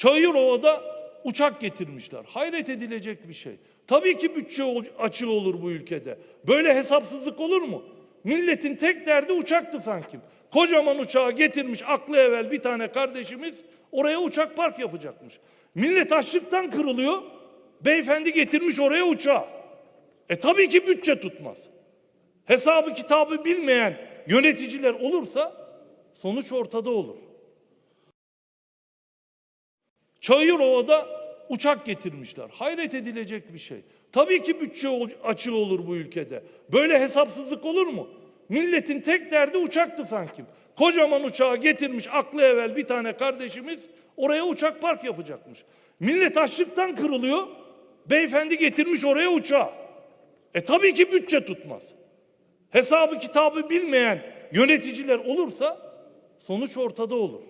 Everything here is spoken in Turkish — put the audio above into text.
Çayırova'da uçak getirmişler. Hayret edilecek bir şey. Tabii ki bütçe açığı olur bu ülkede. Böyle hesapsızlık olur mu? Milletin tek derdi uçaktı sanki. Kocaman uçağı getirmiş aklı evvel bir tane kardeşimiz oraya uçak park yapacakmış. Millet açlıktan kırılıyor. Beyefendi getirmiş oraya uçağı. E tabii ki bütçe tutmaz. Hesabı kitabı bilmeyen yöneticiler olursa sonuç ortada olur. Çayırova'da uçak getirmişler. Hayret edilecek bir şey. Tabii ki bütçe açığı olur bu ülkede. Böyle hesapsızlık olur mu? Milletin tek derdi uçaktı sanki. Kocaman uçağı getirmiş aklı evvel bir tane kardeşimiz oraya uçak park yapacakmış. Millet açlıktan kırılıyor. Beyefendi getirmiş oraya uçağı. E tabii ki bütçe tutmaz. Hesabı kitabı bilmeyen yöneticiler olursa sonuç ortada olur.